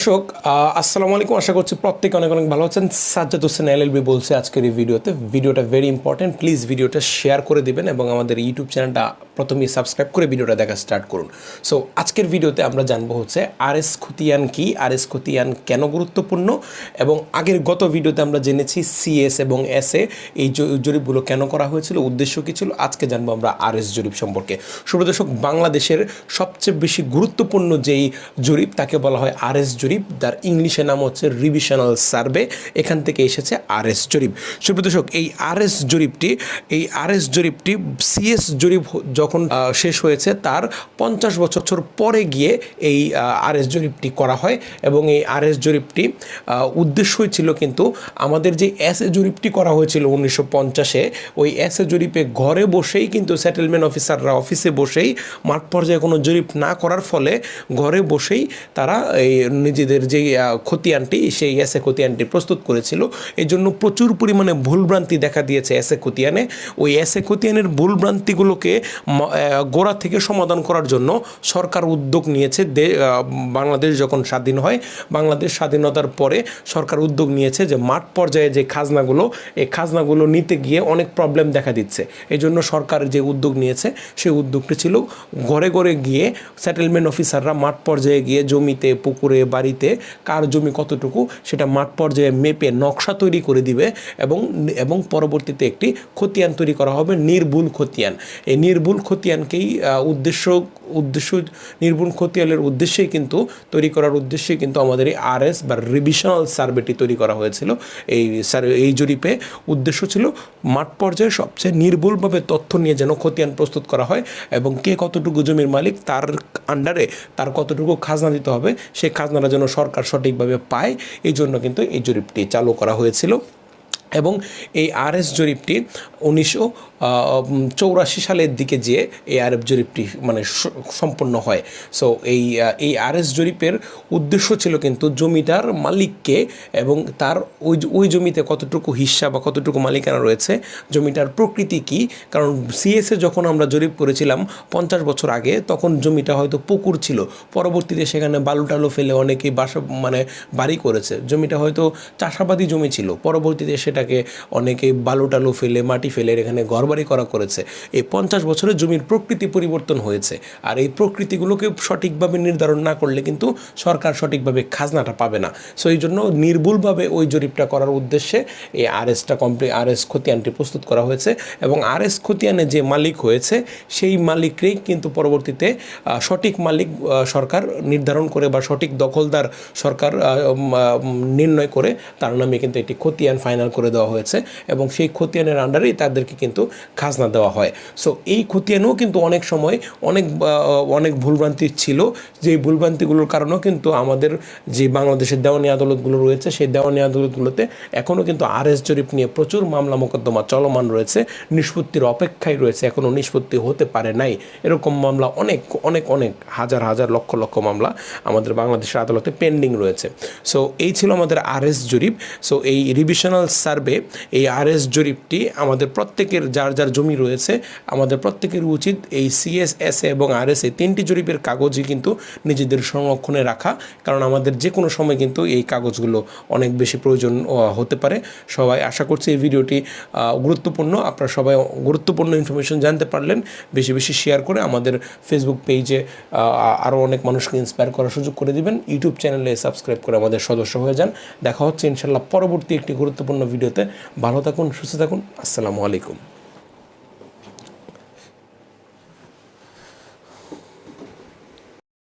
দর্শক আসসালামু আলাইকুম। আশা করছি প্রত্যেকে অনেক অনেক ভালো আছেন। সাজ্জাদ হোসেন এলএলবি বলছে আজকের এই ভিডিওতে। ভিডিওটা ভেরি ইম্পর্টেন্ট প্লিজ ভিডিওটা শেয়ার করে দিবেন এবং আমাদের ইউটিউব চ্যানেলটা প্রথমেই সাবস্ক্রাইব করে ভিডিওটা দেখা স্টার্ট করুন। সো আজকের ভিডিওতে আমরা জানব হচ্ছে আর এস খতিয়ান কি? আর এস খতিয়ান কেন গুরুত্বপূর্ণ? এবং আগের গত ভিডিওতে আমরা জেনেছি সিএস এবং এস এ এই জরিপগুলো কেন করা হয়েছিল? উদ্দেশ্য কী ছিল? আজকে জানব আমরা আর এস জরিপ সম্পর্কে। সুপ্রদর্শক বাংলাদেশের সবচেয়ে বেশি গুরুত্বপূর্ণ যেই জরিপ, তাকে বলা হয় আর এস জরিপ। তার ইংলিশে নাম হচ্ছে রিভিশনাল সার্ভে এখান থেকে এসেছে আর এস জরিপ। সুপ্রদর্শক এই আর এস জরিপটি, এই আর এস জরিপটি সিএস জরিপ যখন শেষ হয়েছে, তার পঞ্চাশ বছর পরে গিয়ে এই আর এস জরিপটি করা হয় এবং এই আর এস জরিপটি উদ্দেশ্যই ছিল কিন্তু আমাদের যে এস এ জরিপটি করা হয়েছিল উনিশশো পঞ্চাশে, ওই এস এ জরিপে ঘরে বসেই কিন্তু সেটেলমেন্ট অফিসাররা অফিসে বসেই মাঠ পর্যায়ে কোনো জরিপ না করার ফলে ঘরে বসেই তারা এই নিজেদের যে খতিয়ানটি সেই এসে খতিয়ানটি প্রস্তুত করেছিল। এই জন্য প্রচুর পরিমাণে ভুলভ্রান্তি দেখা দিয়েছে এসে খতিয়ানে ওই এসে খতিয়ানের ভুলভ্রান্তিগুলোকে গোড়া থেকে সমাধান করার জন্য সরকার উদ্যোগ নিয়েছে। বাংলাদেশ যখন স্বাধীন হয়, বাংলাদেশ স্বাধীনতার পরে সরকার উদ্যোগ নিয়েছে যে, মাঠ পর্যায়ে যে খাজনাগুলো, এই খাজনাগুলো নিতে গিয়ে অনেক প্রবলেম দেখা দিচ্ছে। এই জন্য সরকার যে উদ্যোগ নিয়েছে, সেই উদ্যোগটি ছিল ঘরে ঘরে গিয়ে সেটেলমেন্ট অফিসাররা মাঠ পর্যায়ে গিয়ে জমিতে, পুকুরে বাড়িতে কার জমি কতটুকু সেটা মাঠ পর্যায়ে মেপে নকশা তৈরি করে দিবে এবং এবং পরবর্তীতে একটি খতিয়ান তৈরি করা হবে নির্ভুল খতিয়ান। এই নির্ভুল খতিয়ানকেই উদ্দেশ্য উদ্দেশ্য, নির্ভুল খতিয়ানের উদ্দেশ্যেই কিন্তু তৈরি করার উদ্দেশ্যে কিন্তু আমাদের এই আর এস বা রিভিশনাল সার্ভেটি তৈরি করা হয়েছিল। এই এই জরিপে উদ্দেশ্য ছিল মাঠ পর্যায়ে সবচেয়ে নির্ভুলভাবে তথ্য নিয়ে যেন খতিয়ান প্রস্তুত করা হয় এবং কে কতটুকু জমির মালিক, তার আন্ডারে তার কতটুকু খাজনা দিতে হবে, সেই খাজনাটা যেন সরকার সঠিকভাবে পায় এই জন্য কিন্তু এই জরিপটি চালু করা হয়েছিল। এবং এই আরএস জরিপটি উনিশশো চৌরাশি সালের দিকে যেয়ে এই আরএফ জরিপটি মানে সম্পন্ন হয়। সো এই এই আরএস জরিপের উদ্দেশ্য ছিল কিন্তু জমিটার মালিককে এবং তার ওই ওই জমিতে কতটুকু হিস্সা বা কতটুকু মালিকানা রয়েছে জমিটার প্রকৃতি কি? কারণ সিএসএ যখন আমরা জরিপ করেছিলাম পঞ্চাশ বছর আগে, তখন জমিটা হয়তো পুকুর ছিল। পরবর্তীতে সেখানে বালু টালু ফেলে অনেকেই বাসা মানে বাড়ি করেছে। জমিটা হয়তো চাষাবাদী জমি ছিল। পরবর্তীতে সেটাকে অনেকে বালু টালু ফেলে, মাটি ফেলে এখানে ঘরবাড়ি করা করেছে। এই পঞ্চাশ বছরে জমির প্রকৃতি পরিবর্তন হয়েছে। আর এই প্রকৃতিগুলোকে সঠিকভাবে নির্ধারণ না করলে কিন্তু সরকার সঠিকভাবে খাজনাটা পাবে না। সো এই জন্য নির্ভুলভাবে ওই জরিপটা করার উদ্দেশ্যে এই আরএসটা কমপ্লিট আরএস খতিয়ানটি প্রস্তুত করা হয়েছে এবং আরএস খতিয়ানে যে মালিক হয়েছে, সেই মালিককেই কিন্তু পরবর্তীতে সঠিক মালিক সরকার নির্ধারণ করে বা সঠিক দখলদার সরকার নির্ণয় করে তার নামে কিন্তু একটি খতিয়ান ফাইনাল করে দেওয়া হয়েছে এবং সেই খতিয়ানের আন্ডারেই তাদেরকে কিন্তু খাজনা দেওয়া হয়। সো এই খতিয়ানেও কিন্তু অনেক সময় অনেক অনেক ভুলভ্রান্তি ছিল। যে ভুলভ্রান্তিগুলোর কারণেও কিন্তু আমাদের যে বাংলাদেশের দেওয়ানি আদালতগুলো রয়েছে, সেই দেওয়ানি আদালতগুলোতে এখনও কিন্তু আরএস জরিপ নিয়ে প্রচুর মামলা মোকদ্দমা চলমান রয়েছে। নিষ্পত্তির অপেক্ষায় রয়েছে, এখনও নিষ্পত্তি হতে পারে নাই। এরকম মামলা অনেক অনেক অনেক, হাজার হাজার, লক্ষ লক্ষ মামলা আমাদের বাংলাদেশের আদালতে পেন্ডিং রয়েছে। সো এই ছিল আমাদের আরএস জরিপ। সো এই রিভিশনাল সার্ভে এই আরএস জরিপটি আমাদের প্রত্যেকের, যার যার জমি রয়েছে, আমাদের প্রত্যেকের উচিত এই সিএসএস এবং আরএস এই তিনটি জরিপের কাগজই কিন্তু নিজেদের সংরক্ষণে রাখা, কারণ আমাদের যে কোনো সময় কিন্তু এই কাগজগুলো অনেক বেশি প্রয়োজন হতে পারে। সবাই আশা করছি এই ভিডিওটি গুরুত্বপূর্ণ। আপনারা সবাই গুরুত্বপূর্ণ ইনফরমেশন জানতে পারলেন। বেশি বেশি শেয়ার করে আমাদের ফেসবুক পেজে আরও অনেক মানুষকে ইন্সপায়ার করার সুযোগ করে দিবেন। ইউটিউব চ্যানেলে সাবস্ক্রাইব করে আমাদের সদস্য হয়ে যান। দেখা হচ্ছে ইনশাল্লাহ পরবর্তী একটি গুরুত্বপূর্ণ ভিডিওতে। ভালো থাকুন সুস্থ থাকুন। আসসালামু আলাইকুম।